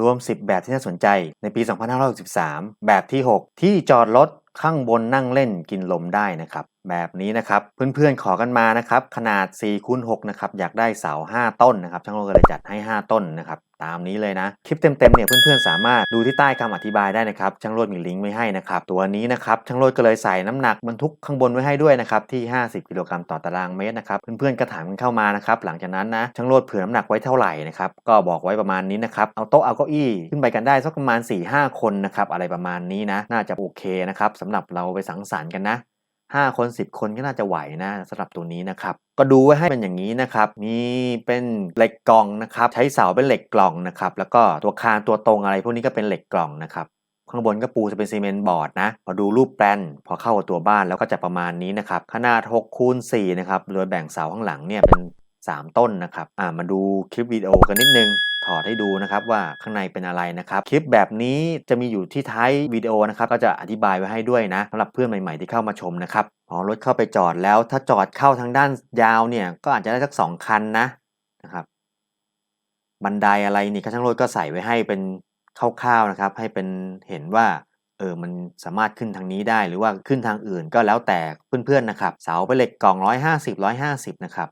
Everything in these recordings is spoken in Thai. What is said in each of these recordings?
รวม 10 แบบที่น่าสนใจในปี 2563 แบบที่ 6 ที่จอดรถข้างบนนั่งเล่นกินลมได้นะครับ แบบนี้นะครับเพื่อนๆขอกันมานะครับ ขนาด4คูณ6นะครับอยากได้เสา 5 ต้นนะครับช่างโลกก็เลยจัดให้ 5 ต้นนะครับ ตามนี้เลยนะ คลิปเต็มๆเนี่ยเพื่อนๆสามารถดูที่ใต้คำอธิบายได้นะครับ ช่างโลดมีลิงก์ไว้ให้นะครับ ตัวนี้นะครับช่างโลดก็เลยใส่น้ำหนักบรรทุกข้างบนไว้ให้ด้วยนะครับที่ 50 กิโลกรัมต่อตารางเมตรนะครับเพื่อนๆก็ถามกันเข้ามานะครับหลังจากนั้นนะช่างโลดเผื่อน้ำหนักไว้เท่าไหร่นะครับก็บอกไว้ประมาณนี้นะครับเอาโต๊ะเอาเก้าอี้ขึ้นไปกันได้สักประมาณ 4-5 คนนะครับอะไรประมาณนี้นะน่าจะโอเคนะครับสำหรับเราไปสังสรรค์กันนะ 5 คน 10 คนก็น่าจะไหวนะสำหรับตัวนี้นะครับ ก็ดูไว้ให้เป็นอย่างนี้นะครับ มีเป็นเหล็กกล่องนะครับ ใช้เสาเป็นเหล็กกล่องนะครับ แล้วก็ตัวคานตัวตรงอะไรพวกนี้ก็เป็นเหล็กกล่องนะครับข้างบนก็ปูจะเป็นซีเมนต์บอร์ดนะพอดูรูปแปลนพอเข้ากับตัวบ้านแล้วก็จะประมาณนี้นะครับ ขนาด6คูณ4นะครับ โดยแบ่งเสาข้างหลังเนี่ยเป็น 3 ต้นนะครับ อ่ามาดูคลิปวิดีโอกันนิดนึง ถอดให้ดูนะครับว่าข้างในเป็นอะไรนะครับ คลิปแบบนี้จะมีอยู่ที่ท้ายวิดีโอนะครับก็จะอธิบายไว้ให้ด้วยนะสำหรับเพื่อนใหม่ๆที่เข้ามาชมนะครับพอรถเข้าไปจอดแล้วถ้าจอดเข้าทางด้านยาวเนี่ยก็อาจจะได้สักสองคันนะนะครับบันไดอะไรนี่ก็ช่างรถก็ใส่ไว้ให้เป็นคร่าวๆนะครับ ให้เป็นเห็นว่าเออ มันสามารถขึ้นทางนี้ได้หรือว่าขึ้นทางอื่นก็แล้วแต่เพื่อนๆนะครับ เสาเป็นเหล็กกล่อง 150 150 นะครับ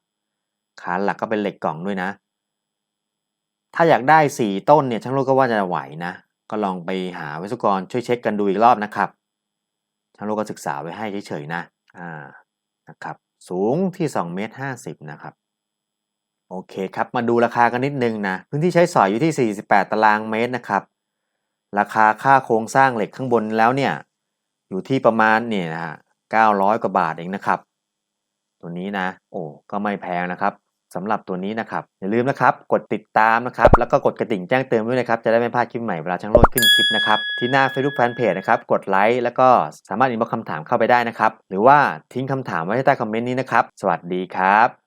คานหลักก็เป็นเหล็กกล่องด้วยนะ ถ้าอยากได้ 4 ต้นเนี่ยช่างโลกก็ว่าจะไหวนะ ก็ลองไปหาวิศวกรช่วยเช็คกันดูอีกรอบนะครับ ช่างโลกก็ศึกษาไว้ให้เฉยๆนะ อ่า นะครับ สูงที่2เมตร50 นะครับ โอเคครับ มาดูราคากันนิดนึงนะ พื้นที่ใช้สอยอยู่ที่ 48 ตารางเมตรนะครับ ราคาค่าโครงสร้างเหล็กข้างบนแล้วเนี่ย อยู่ที่ประมาณเนี่ยนะฮะ900 กว่าบาทเองนะครับ ตัวนี้นะ โอ้ ก็ไม่แพงนะครับ สำหรับตัวนี้นะครับ อย่าลืมนะครับ กดติดตามนะครับ แล้วก็กดกระดิ่งแจ้งเตือนด้วยนะครับ จะได้ไม่พลาดคลิปใหม่เวลาช่างโลดขึ้นคลิปนะครับ ที่หน้า Facebook Fanpage นะครับ กดไลค์แล้วก็สามารถอินบ็อกคำถามเข้าไปได้นะครับ หรือว่าทิ้งคำถามไว้ใต้คอมเมนต์นี้นะครับ สวัสดีครับ